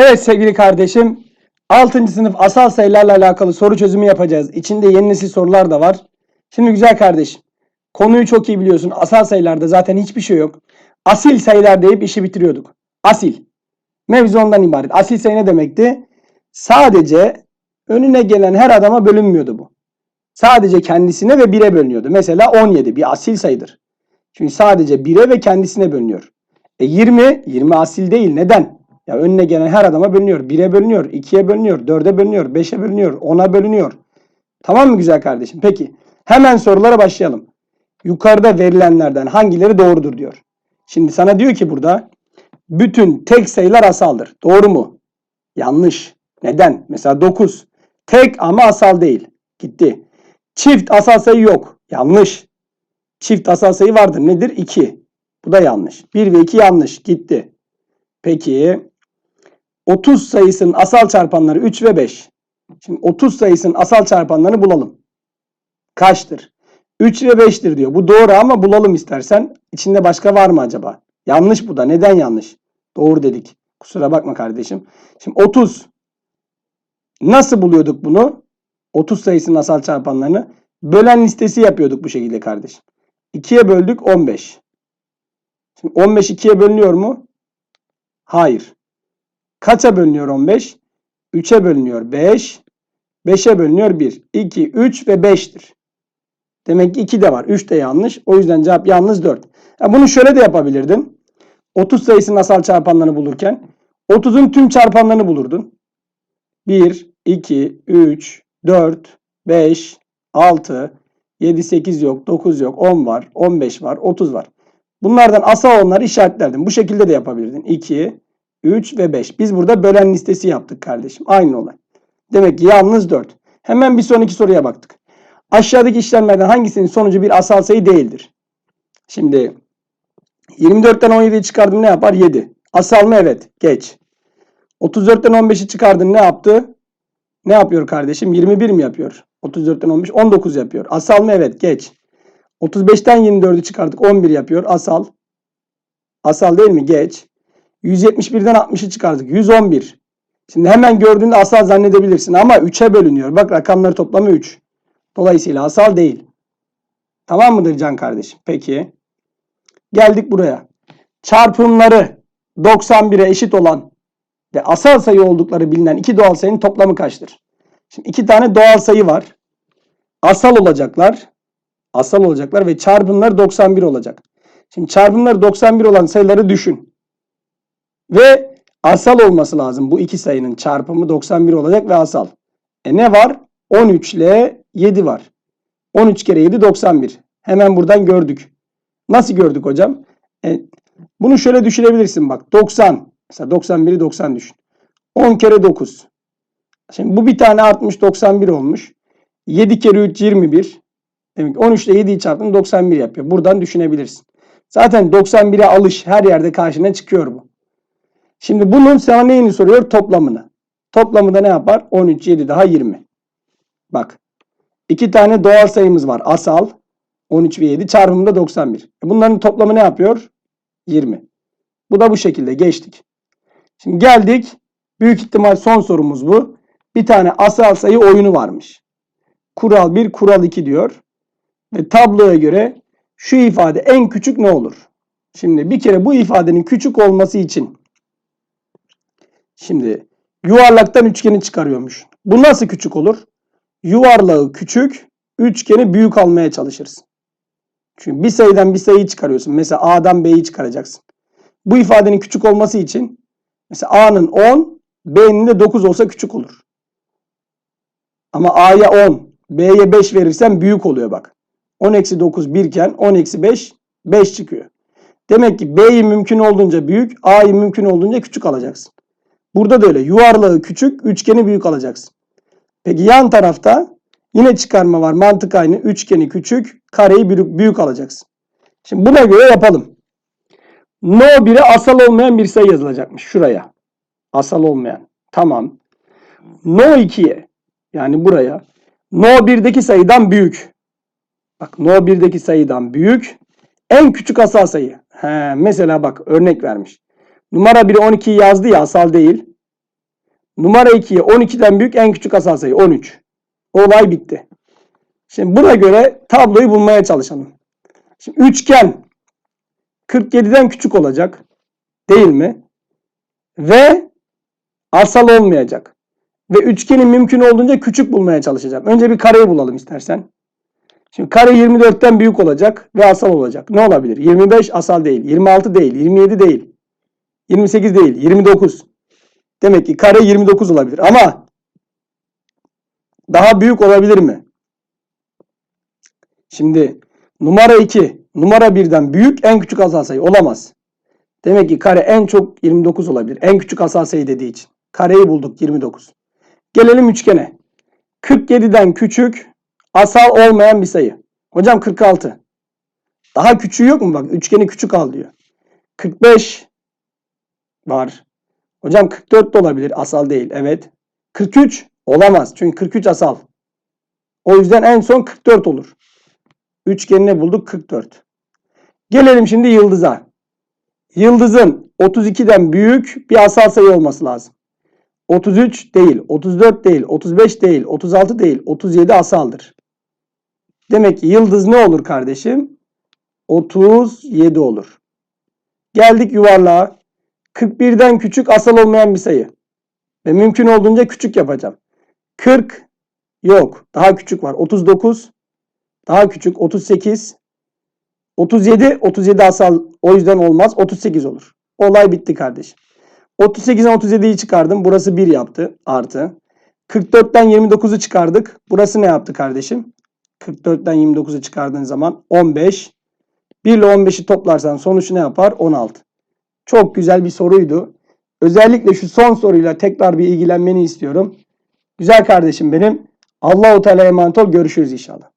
Evet sevgili kardeşim. 6. sınıf asal sayılarla alakalı soru çözümü yapacağız. İçinde yeni nesil sorular da var. Şimdi güzel kardeşim. Konuyu çok iyi biliyorsun. Asal sayılarda zaten hiçbir şey yok. Asil sayılar deyip işi bitiriyorduk. Asil. Mevzu ondan ibaret. Asil sayı ne demekti? Sadece önüne gelen her adama bölünmüyordu bu. Sadece kendisine ve 1'e bölünüyordu. Mesela 17 bir asil sayıdır. Çünkü sadece 1'e ve kendisine bölünüyor. E 20, 20 asil değil. Neden? Ya önüne gelen her adama bölünüyor. 1'e bölünüyor, 2'ye bölünüyor, 4'e bölünüyor, 5'e bölünüyor, 10'a bölünüyor. Tamam mı güzel kardeşim? Peki hemen sorulara başlayalım. Yukarıda verilenlerden hangileri doğrudur diyor. Şimdi sana diyor ki burada bütün tek sayılar asaldır. Doğru mu? Yanlış. Neden? Mesela 9. Tek ama asal değil. Gitti. Çift asal sayı yok. Yanlış. Çift asal sayı vardır. Nedir? 2. Bu da yanlış. 1 ve 2 yanlış. Gitti. Peki 30 sayısının asal çarpanları 3 ve 5. Şimdi 30 sayısının asal çarpanlarını bulalım. Kaçtır? 3 ve 5'tir diyor. Bu doğru ama bulalım istersen. İçinde başka var mı acaba? Yanlış bu da. Neden yanlış? Doğru dedik. Kusura bakma kardeşim. Şimdi 30. Nasıl buluyorduk bunu? 30 sayısının asal çarpanlarını. Bölen listesi yapıyorduk bu şekilde kardeşim. 2'ye böldük 15. Şimdi 15 2'ye bölünüyor mu? Hayır. Kaça bölünüyor 15? 3'e bölünüyor 5. 5'e bölünüyor 1. 2, 3 ve 5'tir. Demek ki 2 de var. 3 de yanlış. O yüzden cevap yalnız 4. Ya bunu şöyle de yapabilirdin. 30 sayısının asal çarpanlarını bulurken 30'un tüm çarpanlarını bulurdun. 1, 2, 3, 4, 5, 6, 7, 8 yok, 9 yok, 10 var, 15 var, 30 var. Bunlardan asal olanları işaretlerdim. Bu şekilde de yapabilirdin. 2, 3 ve 5. Biz burada bölen listesi yaptık kardeşim. Aynı olay. Demek ki yalnız 4. Hemen bir sonraki soruya baktık. Aşağıdaki işlemlerden hangisinin sonucu bir asal sayı değildir? Şimdi 24'ten 17'yi çıkardım ne yapar? 7. Asal mı? Evet. Geç. 34'ten 15'i çıkardın ne yaptı? Ne yapıyor kardeşim? 21 mi yapıyor? 34'ten 15 19 yapıyor. Asal mı? Evet. Geç. 35'ten 24'ü çıkardık. 11 yapıyor. Asal. Asal değil mi? Geç. 171'den 60'ı çıkardık. 111. Şimdi hemen gördüğünde asal zannedebilirsin ama 3'e bölünüyor. Bak rakamları toplamı 3. Dolayısıyla asal değil. Tamam mıdır can kardeşim? Peki. Geldik buraya. Çarpımları 91'e eşit olan ve asal sayı oldukları bilinen iki doğal sayının toplamı kaçtır? Şimdi iki tane doğal sayı var. Asal olacaklar. Asal olacaklar ve çarpımları 91 olacak. Şimdi çarpımları 91 olan sayıları düşün. Ve asal olması lazım. Bu iki sayının çarpımı 91 olacak ve asal. E ne var? 13 ile 7 var. 13 kere 7 91. Hemen buradan gördük. Nasıl gördük hocam? E, bunu şöyle düşünebilirsin bak. 90. Mesela 91'i 90 düşün. 10 kere 9. Şimdi bu bir tane artmış 91 olmuş. 7 kere 3 21. Demek ki 13 ile 7'yi çarptım 91 yapıyor. Buradan düşünebilirsin. Zaten 91'e alış her yerde karşına çıkıyor bu. Şimdi bunun sana neyini soruyor? Toplamını. Toplamı da ne yapar? 13, 7 daha 20. Bak. iki tane doğal sayımız var. Asal 13 ve 7 çarpımında 91. E Bunların toplamı ne yapıyor? 20. Bu da bu şekilde geçtik. Şimdi geldik. Büyük ihtimal son sorumuz bu. Bir tane asal sayı oyunu varmış. Kural 1, kural 2 diyor. Ve tabloya göre şu ifade en küçük ne olur? Şimdi bir kere bu ifadenin küçük olması için Şimdi yuvarlaktan üçgeni çıkarıyormuş. Bu nasıl küçük olur? Yuvarlağı küçük, üçgeni büyük almaya çalışırsın. Çünkü bir sayıdan bir sayıyı çıkarıyorsun. Mesela A'dan B'yi çıkaracaksın. Bu ifadenin küçük olması için mesela A'nın 10, B'nin de 9 olsa küçük olur. Ama A'ya 10, B'ye 5 verirsen büyük oluyor bak. 10 eksi 9 1 iken 10 eksi 5 5 çıkıyor. Demek ki B'yi mümkün olduğunca büyük, A'yı mümkün olduğunca küçük alacaksın. Burada da öyle. Yuvarlağı küçük, üçgeni büyük alacaksın. Peki yan tarafta yine çıkarma var. Mantık aynı. Üçgeni küçük, kareyi büyük, büyük alacaksın. Şimdi buna göre yapalım. No 1'e asal olmayan bir sayı yazılacakmış. Şuraya. Asal olmayan. Tamam. No 2'ye yani buraya. No 1'deki sayıdan büyük. Bak No 1'deki sayıdan büyük. En küçük asal sayı. He, mesela bak örnek vermiş. Numara 1'e 12'yi yazdı ya asal değil. Numara 2'ye 12'den büyük en küçük asal sayı 13. Olay bitti. Şimdi buna göre tabloyu bulmaya çalışalım. Şimdi üçgen 47'den küçük olacak. Değil mi? Ve asal olmayacak. Ve üçgenin mümkün olduğunca küçük bulmaya çalışacağım. Önce bir kareyi bulalım istersen. Şimdi kare 24'ten büyük olacak ve asal olacak. Ne olabilir? 25 asal değil, 26 değil, 27 değil, 28 değil, 29. Demek ki kare 29 olabilir. Ama daha büyük olabilir mi? Şimdi numara 2, numara 1'den büyük en küçük asal sayı olamaz. Demek ki kare en çok 29 olabilir. En küçük asal sayı dediği için. Kareyi bulduk 29. Gelelim üçgene. 47'den küçük asal olmayan bir sayı. Hocam 46. Daha küçüğü yok mu? Bak üçgeni küçük al diyor. 45 var. Hocam 44 de olabilir. Asal değil. Evet. 43 olamaz. Çünkü 43 asal. O yüzden en son 44 olur. Üçgenini bulduk 44. Gelelim şimdi yıldıza. Yıldızın 32'den büyük bir asal sayı olması lazım. 33 değil, 34 değil, 35 değil, 36 değil, 37 asaldır. Demek ki yıldız ne olur kardeşim? 37 olur. Geldik yuvarlığa. 41'den küçük asal olmayan bir sayı. Ve mümkün olduğunca küçük yapacağım. 40 yok. Daha küçük var. 39 daha küçük. 38 37 37 asal o yüzden olmaz. 38 olur. Olay bitti kardeşim. 38'den 37'yi çıkardım. Burası 1 yaptı. Artı. 44'ten 29'u çıkardık. Burası ne yaptı kardeşim? 44'ten 29'u çıkardığın zaman 15. 1 ile 15'i toplarsan sonuç ne yapar? 16. Çok güzel bir soruydu. Özellikle şu son soruyla tekrar bir ilgilenmeni istiyorum. Güzel kardeşim benim. Allahu Teala emanet ol. Görüşürüz inşallah.